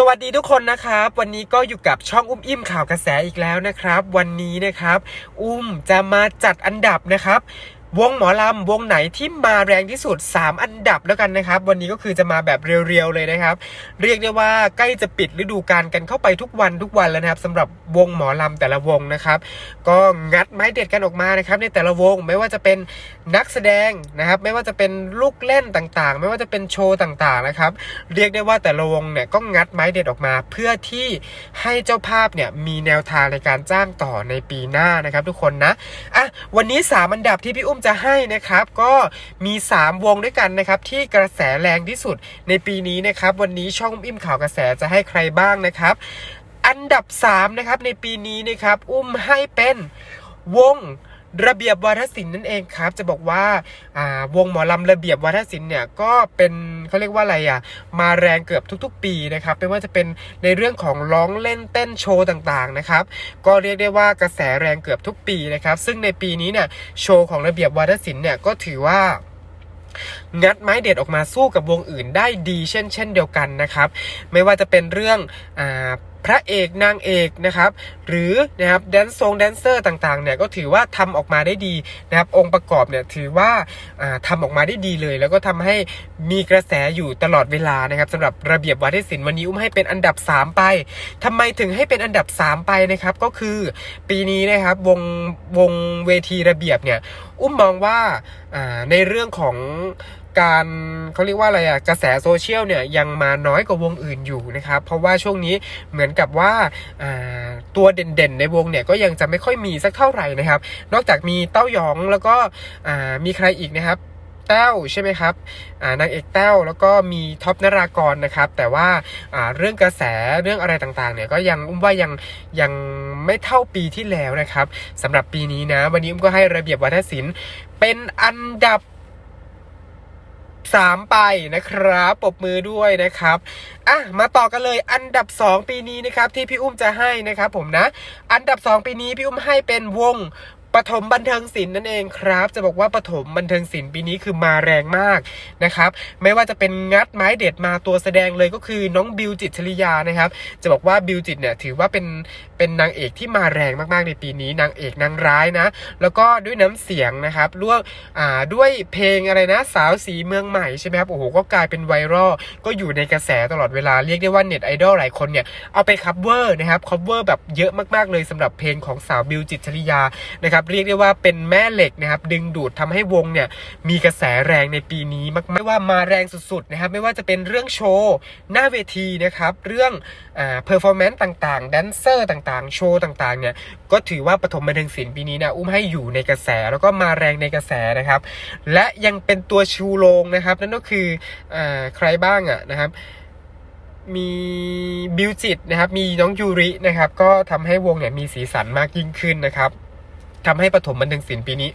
สวัสดีทุกคนนะครับ วันนี้ก็อยู่กับช่องอุ้มอิ่มข่าวกระแสอีกแล้วนะครับ วันนี้นะครับ อุ้มจะมาจัดอันดับนะครับ วงหมอลำวงไหนที่มาแรงที่สุด 3 อันดับแล้วกันนะครับ วันนี้ก็คือจะมาแบบเรียวๆเลยนะครับ เรียกได้ว่าใกล้จะปิดฤดูกาลกันเข้าไปทุกวันทุกวันแล้วนะครับสำหรับวงหมอลำแต่ละวงนะครับ ก็งัดไม้เด็ดกันออกมานะครับ ในแต่ละวงไม่ว่าจะเป็นนักแสดงนะครับ ไม่ว่าจะเป็นลูกเล่นต่างๆ ไม่ว่าจะเป็นโชว์ต่างๆนะครับ เรียกได้ว่าแต่ละวงเนี่ยก็งัดไม้เด็ดออกมา เพื่อที่ให้เจ้าภาพเนี่ยมีแนวทางในการจ้างต่อในปีหน้านะครับ ทุกคนนะอะวันนี้3อันดับที่พี่อุ้มจะให้นะครับ ก็มี 3 วงด้วยกันนะครับ ที่กระแสแรงที่สุดในปีนี้นะครับ วันนี้ช่องอิ่มข่าวกระแสจะให้ใครบ้างนะครับ อันดับ3นะครับในปีนี้นะครับ อุ้มให้เป็นวง ระเบียบวาทศิลป์นั่นเองครับ จะบอกว่าวงหมอลำระเบียบวาทศิลป์เนี่ยก็เป็นเขาเรียกว่าอะไรอะมาแรงเกือบทุกๆ ปีนะครับไม่ว่าจะเป็นในเรื่องของร้องเล่นเต้นโชว์ต่างๆนะครับก็เรียกได้ว่ากระแสแรงเกือบทุกปีนะครับ ซึ่งในปีนี้เนี่ยโชว์ของระเบียบวาทศิลป์เนี่ยก็ถือว่างัดไม้เด็ดออกมาสู้กับวงอื่นได้ดีเช่น เช่นเดียวกันนะครับ ไม่ว่าจะเป็นเรื่องอา พระเอกนางเอกนะครับหรือนะครับแดนซงแดนเซอร์ต่างๆเนี่ยก็ถือว่าทำออกมาได้ดีนะครับองค์ประกอบเนี่ยถือว่าทำาออกมาได้ดีเลย แล้วก็ทำให้มีกระแสอยู่ตลอดเวลานะครับสำหรับระเบียบวาทศิลป์วันนี้อุ้มให้เป็นอันดับ 3 ไปทำไมถึงให้เป็นอันดับ 3 ไปนะครับก็คือปีนี้นะครับวงวงเวทีระเบียบเนี่ยอุ้มมองว่าในเรื่องของ การเขาเรียกว่าอะไรอะกระแสโซเชียลเนี่ยยังมาน้อยกว่าวงอื่นอยู่นะครับ เพราะว่าช่วงนี้เหมือนกับว่าตัวเด่นๆในวงเนี่ยก็ยังจะไม่ค่อยมีสักเท่าไหร่นะครับ นอกจากมีเต้ายองแล้วก็มีใครอีกนะครับแต้วใช่ไหมครับานางเอกแต้วแล้วก็มีท็อปนรากรนะครับ แต่ว่าอ่าเรื่องกระแสเรื่องอะไรต่างๆ เนี่ยก็ยังอุ้มว่ายังยังไม่เท่าปีที่แล้วนะครับสำหรับปีนี้นะ วันนี้อุ้มก็ให้ระเบียบวัฒนศิลป์เป็นอันดับ สามไปนะครับ ปรบมือด้วยนะครับอะมาต่อกันเลยอันดับ 2 ปีนี้นะครับที่พี่อุ้มจะให้นะครับผมนะ อันดับ 2 ปีนี้พี่อุ้มให้เป็นวงปฐมบันเทิงศิลป์นั่นเองครับ จะบอกว่าปฐมบันเทิงศิลป์ปีนี้คือมาแรงมากนะครับ ไม่ว่าจะเป็นงัดไม้เด็ดมาตัวแสดงเลยก็คือน้องบิวจิตชลิยานะครับ จะบอกว่าบิวจิตเนี่ยถือว่าเป็น เป็นนางเอกที่มาแรงมากๆในปีนี้ นางเอกนางร้ายนะ แล้วก็ด้วยน้ำเสียงนะครับร่วมอ่าด้วยเพลงอะไรนะ สาวสีเมืองใหม่ใช่ไหมครับโอ้โหก็กลายเป็นไวรัลก็อยู่ในกระแสตลอดเวลาเรียกได้ว่าเน็ตไอดอลหลายคนเนี่ยเอาไปคัฟเวอร์นะครับคัฟเวอร์แบบเยอะมากๆเลยสำหรับเพลงของสาวบิวจิตชลิยานะครับเรียกได้ว่าเป็นแม่เหล็กนะครับดึงดูดทำให้วงเนี่ยมีกระแสแรงในปีนี้มากๆไม่ว่ามาแรงสุดๆนะครับไม่ว่าจะเป็นเรื่องโชว์หน้าเวทีนะครับเรื่องอ่าเพอร์ฟอร์แมนซ์ต่างๆแดนเซอร์ต่างๆ โชว์ต่างๆเนี่ยก็ถือว่าปฐมบันเทิงศิลป์ปีนี้นะอุ้มให้อยู่ในกระแสแล้วก็มาแรงในกระแสนะครับ และยังเป็นตัวชูโรงนะครับ นั่นก็คืออใครบ้างอะนะครับมีบิวจิตนะครับมีน้องยูรินะครับก็ทำให้วงเนี่ยมีสีสันมากยิ่งขึ้นนะครับทำให้ปฐมบันเทิงศิลป์ปีนี้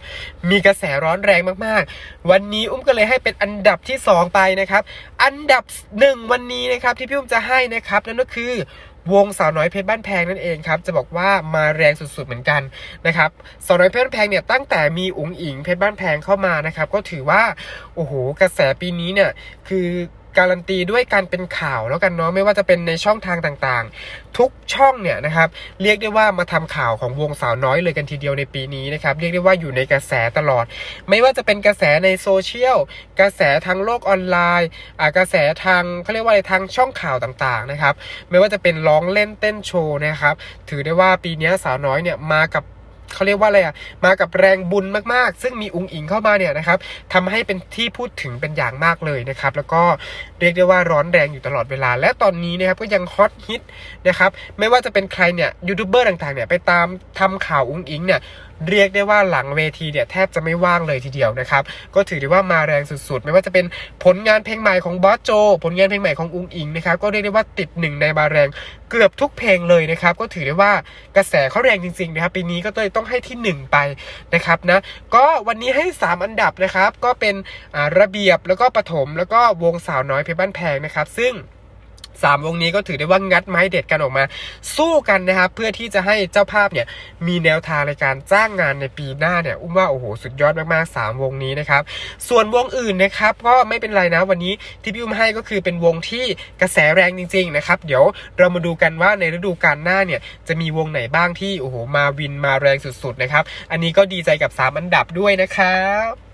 มีกระแสร้อนแรงมากๆ วันนี้อุ้มก็เลยให้เป็นอันดับที่ 2 ไปนะครับ อันดับหนึ่งวันนี้นะครับที่พี่อุ้มจะให้นะครับนั่นก็คือ วงสาวน้อยเพชรบ้านแพงนั่นเองครับ จะบอกว่ามาแรงสุดๆเหมือนกันนะครับสาวน้อยเพชรบ้านแพงเนี่ยตั้งแต่มีอุ๋งอิงเพชรบ้านแพงเข้ามานะครับ ก็ถือว่าโอ้โหกระแสปีนี้เนี่ยคือ การันตีด้วยการเป็นข่าวแล้วกันเนาะไม่ว่าจะเป็นในช่องทางต่างๆ ทุกช่องเนี่ยนะครับเรียกได้ว่ามาทำข่าวของวงสาวน้อยเลยกันทีเดียวในปีนี้นะครับเรียกได้ว่าอยู่ในกระแสตลอด ไม่ว่าจะเป็นกระแสในโซเชียลกระแสทางโลกออนไลน์กระแสทางเขาเรียกว่าอะไรทางช่องข่าวต่างๆนะครับไม่ว่าจะเป็นร้องเล่นเต้นโชว์นะครับถือได้ว่าปีนี้สาวน้อยเนี่ยมากับ เขาเรียกว่าอะไรอะมากับแรงบุญมากๆ ซึ่งมีองค์อิงเข้ามาเนี่ยนะครับทำให้เป็นที่พูดถึงเป็นอย่างมากเลยนะครับ แล้วก็เรียกได้ว่าร้อนแรงอยู่ตลอดเวลา และตอนนี้นะครับก็ยังฮอตฮิตนะครับ ไม่ว่าจะเป็นใครเนี่ยยูทูบเบอร์ต่างๆเนี่ยไปตามทำข่าวองค์อิงเนี่ยเรียกได้ว่าหลังเวทีเนี่ยแทบจะไม่ว่างเลยทีเดียวนะครับ ก็ถือได้ว่ามาแรงสุดๆ ไม่ว่าจะเป็นผลงานเพลงใหม่ของบอสโจ ผลงานเพลงใหม่ของอุ้งอิงนะครับก็เรียกได้ว่าติดหนึ่งในมาแรงเกือบทุกเพลงเลยนะครับ ก็ถือได้ว่ากระแสเขาแรงจริงๆนะครับปีนี้ก็เลยต้องให้ที่หนึ่งไปนะครับนะก็วันนี้ให้ 3 อันดับนะครับ ก็เป็นระเบียบแล้วก็ปฐมแล้วก็วงสาวน้อยเพชรบ้านแพงนะครับ ซึ่ง สามวงนี้ก็ถือได้ว่างัดไม้เด็ดกันออกมา สู้กันนะครับ เพื่อที่จะให้เจ้าภาพเนี่ยมีแนวทางในการจ้างงานในปีหน้าเนี่ยอุ้มว่าโอ้โหสุดยอดมากๆ 3 วงนี้นะครับ ส่วนวงอื่นนะครับ ก็ไม่เป็นไรนะวันนี้ที่พี่อุ้มให้ก็คือเป็นวงที่กระแสแรงจริง ๆ นะครับ เดี๋ยวเรามาดูกันว่าในฤดูกาลหน้าเนี่ยจะมีวงไหนบ้างที่โอ้โหมาวินมาแรงสุดๆนะครับ อันนี้ก็ดีใจกับ 3 อันดับด้วยนะครับ